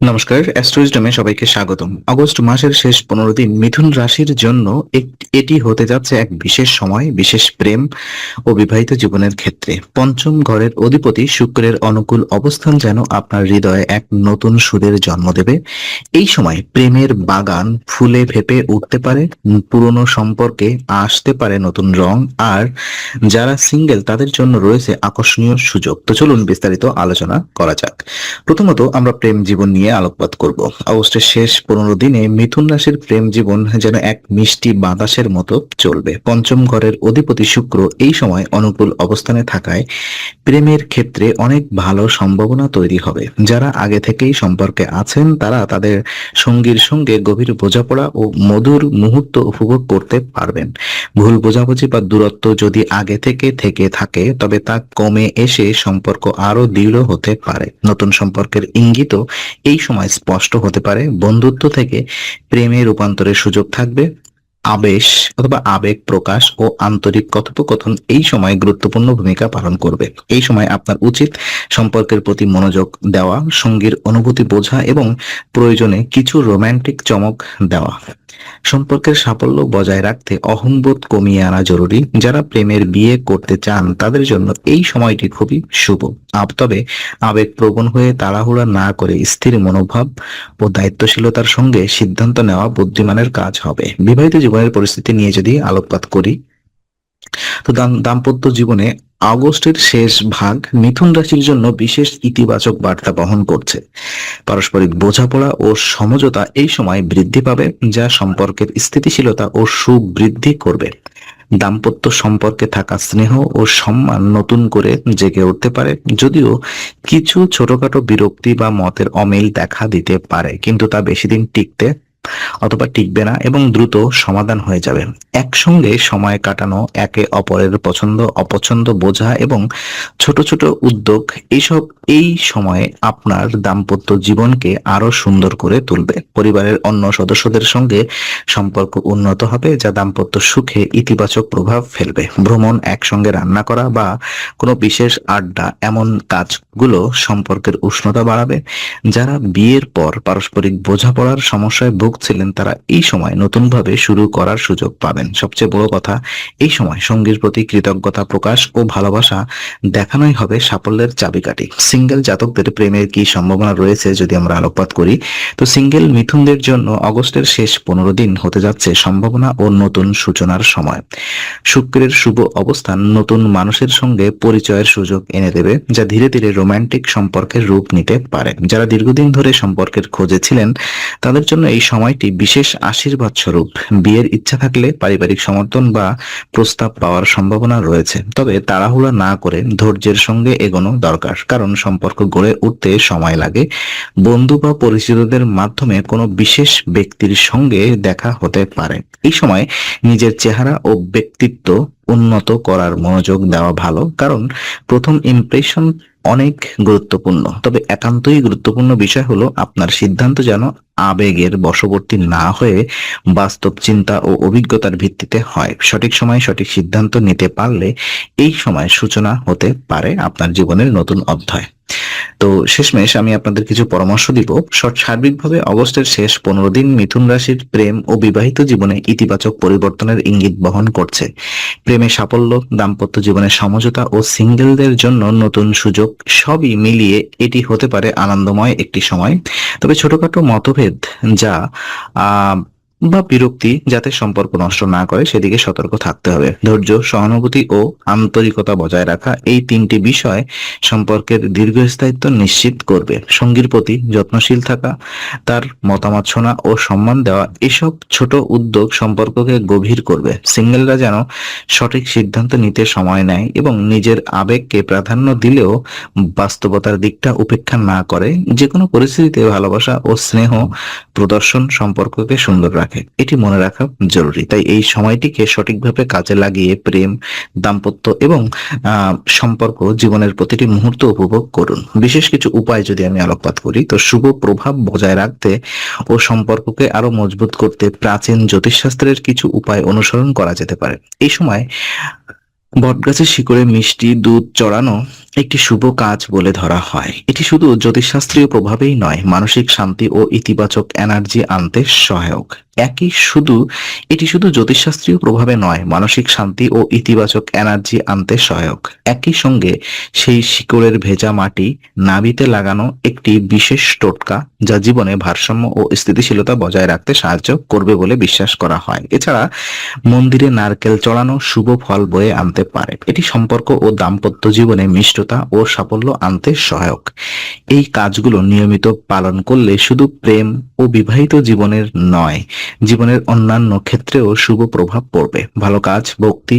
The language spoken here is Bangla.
নমস্কার অ্যাস্ট্রোইজডমে সবাইকে স্বাগতম। আগস্ট মাসের শেষ পনেরো দিন মিথুন রাশির জন্য এটি হতে যাচ্ছে এক বিশেষ সময়, বিশেষ প্রেম ও বিবাহিত জীবনের ক্ষেত্রে। পঞ্চম ঘরের অধিপতি শুক্রের অনুকূল অবস্থান যেন আপনার হৃদয়ে এক নতুন সুরের জন্ম দেবে। এই সময় প্রেমের বাগান ফুলে ফেপে উঠতে পারে, পুরনো সম্পর্কে আসতে পারে নতুন রং, আর যারা সিঙ্গেল তাদের জন্য রয়েছে আকর্ষণীয় সুযোগ। তো চলুন বিস্তারিত আলোচনা করা যাক। প্রথমত আমরা প্রেম জীবন নিয়ে আলোকপাত করব। অগস্টের শেষ পনেরো দিনে মিথুন রাশির প্রেম জীবন যেন এক মিষ্টি বাতাসের মতো চলবে। পঞ্চম ঘরের অধিপতি শুক্র এই সময় অনুকূল অবস্থানে থাকায় প্রেমের ক্ষেত্রে অনেক ভালো সম্ভাবনা তৈরি হবে। যারা আগে থেকেই সম্পর্কে আছেন, তারা তাদের সঙ্গীর সঙ্গে গভীর বোঝাপড়া ও মধুর মুহূর্ত উপভোগ করতে পারবেন। ভুল বোঝাবুঝি বা দূরত্ব যদি আগে থেকে থেকে থাকে, তবে তা কমে এসে সম্পর্ক আরও দৃঢ় হতে পারে। নতুন সম্পর্কের ইঙ্গিতও এই সময় স্পষ্ট হতে পারে বন্ধুত্ব থেকে প্রেমে রূপান্তরের সুযোগ থাকবে। আবেশ অথবা আবেগ প্রকাশ ও আন্তরিক কথোপকথন এই সময় গুরুত্বপূর্ণ ভূমিকা পালন করবে। এই সময় আপনার উচিত সম্পর্কের প্রতি মনোযোগ দেওয়া, সঙ্গীর অনুভূতি বোঝা এবং প্রয়োজনে কিছু রোমান্টিক চমক দেওয়া। সম্পর্কের সাফল্য বজায় রাখতে অহংবোধ কমিয়ে আনা জরুরি। যারা প্রেমের বিয়ে করতে চান, তাদের জন্য এই সময়টি খুবই শুভ। আব তবে আবেগ প্রবণ হয়ে তাড়াহুড়া না করে স্থির মনোভাব ও দায়িত্বশীলতার সঙ্গে সিদ্ধান্ত নেওয়া বুদ্ধিমানের কাজ হবে। বিবাহিত জীবনের পরিস্থিতি নিয়ে যদি আলোকপাত করি, তো দাম্পত্য জীবনে আগস্টের শেষ ভাগ মিথুন রাশির জন্য বিশেষ ইতিবাচক বার্তা বহন করছে। পারস্পরিক বোঝাপড়া ও সমঝোতা এই সময় বৃদ্ধি পাবে, যা সম্পর্কের স্থিতিশীলতা ও সুখ বৃদ্ধি করবে। দাম্পত্য সম্পর্কে থাকা স্নেহ ও সম্মান নতুন করে জেগে উঠতে পারে, যদিও কিছু ছোটখাটো বিরক্তি বা মতের অমিল দেখা দিতে পারে, কিন্তু তা বেশি দিন টিকতে অথবা টিকবে না এবং দ্রুত সমাধান হয়ে যাবে। একসঙ্গে সময় কাটানো, একে অপরের পছন্দ, অপছন্দ বোঝা এবং ছোট ছোট উদ্যোগ এইসব এই সময়ে আপনার দাম্পত্য জীবনকে আরও সুন্দর করে তুলবে। পরিবারের অন্য সদস্যদের সঙ্গে সম্পর্ক উন্নত হবে, যা দাম্পত্য সুখে ইতিবাচক প্রভাব ফেলবে। ভ্রমণ, একসঙ্গে রান্না করা বা কোনো বিশেষ আড্ডা, এমন কাজগুলো সম্পর্কের উষ্ণতা বাড়াবে, যারা বিয়ের পর পারস্পরিক বোঝাপড়ার সমস্যায় ভুগছিলেন তারা এই সময় নতুনভাবে শুরু করার সুযোগ পাবেন। সবচেয়ে বড় কথা, এই সময় সঙ্গীর প্রতি কৃতজ্ঞতা প্রকাশ ও ভালোবাসা দেখানোই হবে সাফল্যের চাবিকাঠি। সিঙ্গেল জাতকদের প্রেমের কি সম্ভাবনা রয়েছে যদি আমরা আলোকপাত করি? তো সিঙ্গেল মিথুনদের জন্য অগস্টের শেষ পনেরো দিন হতে যাচ্ছে সম্ভাবনা ও নতুন সূচনার সময়। শুক্রের শুভ অবস্থান নতুন মানুষের সঙ্গে পরিচয়ের সুযোগ এনে দেবে, যা ধীরে ধীরে রোমান্টিক সম্পর্কের রূপ নিতে পারে। যারা দীর্ঘদিন ধরে সম্পর্কের খোঁজে ছিলেন, তাদের জন্য এই সময়টি বিশেষ আশীর্বাদ স্বরূপ। বিয়ের ইচ্ছা থাকলে পারিবারিক সমর্থন বা প্রস্তাব পাওয়ার সম্ভাবনা রয়েছে। তবে তাড়াহুড়া না করে ধৈর্যের সঙ্গে এগোনো দরকার, কারণ সম্পর্ক গড়ে উঠতে সময় লাগে। বন্ধু বা পরিচিতদের মাধ্যমে কোনো বিশেষ ব্যক্তির সঙ্গে দেখা হতে পারে। এই সময় নিজের চেহারা ও ব্যক্তিত্ব উন্নত করার মনোযোগ দেওয়া ভালো, কারণ প্রথম ইমপ্রেশন অনেক গুরুত্বপূর্ণ। তবে একান্তই গুরুত্বপূর্ণ বিষয় হলো আপনার সিদ্ধান্ত যেন আবেগের বশবর্তী না হয়ে বাস্তব চিন্তা ও অভিজ্ঞতার ভিত্তিতে হয়। সঠিক সময় সঠিক সিদ্ধান্ত নিতে পারলে এই সময় সূচনা হতে পারে আপনার জীবনের নতুন অধ্যায়। তো শেষমেশ আমি আপনাদের কিছু পরামর্শ দিব। সর- সার্বিকভাবে অগস্টের শেষ পনেরো দিন মিথুন রাশির প্রেম ও বিবাহিত জীবনে ইতিবাচক পরিবর্তনের ইঙ্গিত বহন করছে। প্রেমে সাফল্য, দাম্পত্য জীবনের সমঝোতা ও সিঙ্গেলদের জন্য নতুন সুযোগ সবই মিলিয়ে এটি হতে পারে আনন্দময় একটি সময়। তবে ছোটখাটো মতভেদ যা বা বিরক্তি যাতে সম্পর্ক নষ্ট না করে, সেদিকে সতর্ক থাকতে হবে। ধৈর্য, সহানুভূতি ও আন্তরিকতা বজায় রাখা এই তিনটি বিষয় সম্পর্কের দীর্ঘস্থায়িত্ব নিশ্চিত করবে। সঙ্গীর প্রতি যত্নশীল থাকা, তার মতামত শোনা ও সম্মান দেওয়া এসব ছোট উদ্যোগ সম্পর্ককে গভীর করবে। সিঙ্গেলরা যেন সঠিক সিদ্ধান্ত নিতে সময় নেয় এবং নিজের আবেগকে প্রাধান্য দিলেও বাস্তবতার দিকটা উপেক্ষা না করে যে কোনো পরিস্থিতিতে ভালোবাসা ও স্নেহ প্রদর্শন সম্পর্ককে সুন্দর রাখে। এটি মনে রাখা জরুরি। তাই এই সময়টিকে সঠিকভাবে কাজে লাগিয়ে প্রেম, দাম্পত্য এবং সম্পর্ক জীবনের প্রতিটি মুহূর্ত উপভোগ করুন। বিশেষ কিছু উপায় যদি আমি আলোকপাত করি, তো শুভ প্রভাব বজায় রাখতে ও সম্পর্ককে আরও মজবুত করতে প্রাচীন জ্যোতিষশাস্ত্রের কিছু উপায় অনুসরণ করা যেতে পারে। এই সময় বটগাছের শিকড়ে মিষ্টি, দুধ চড়ানো একটি শুভ কাজ বলে ধরা হয়। এটি শুধু জ্যোতিষশাস্ত্রীয় প্রভাবেই নয়, মানসিক শান্তি ও ইতিবাচক এনার্জি আনতে সহায়ক। একই শুধু, এটি শুধু জ্যোতিষশাস্ত্রীয় প্রভাবে নয়, মানসিক শান্তি ও ইতিবাচক এনার্জি আনতে সহায়ক। একই সঙ্গে সেই শিকড়ের ভেজা মাটি নাবিতে লাগানো একটি বিশেষ টোটকা যা জীবনে ভারসাম্য ও স্থিতিশীলতা বজায় রাখতে সাহায্য করবে বলে বিশ্বাস করা হয়। এছাড়া মন্দিরে নারকেল চড়ানো শুভ ফল বয়ে আনতে পারে। এটি সম্পর্ক ও দাম্পত্য জীবনে মিষ্টতা ও সাফল্য আনতে সহায়ক। এই কাজগুলো নিয়মিত পালন করলে শুধু প্রেম ও বিবাহিত জীবনের নয়, জীবনের অন্যান্য ক্ষেত্রেও শুভ প্রভাব পড়বে। ভালো কাজ, ভক্তি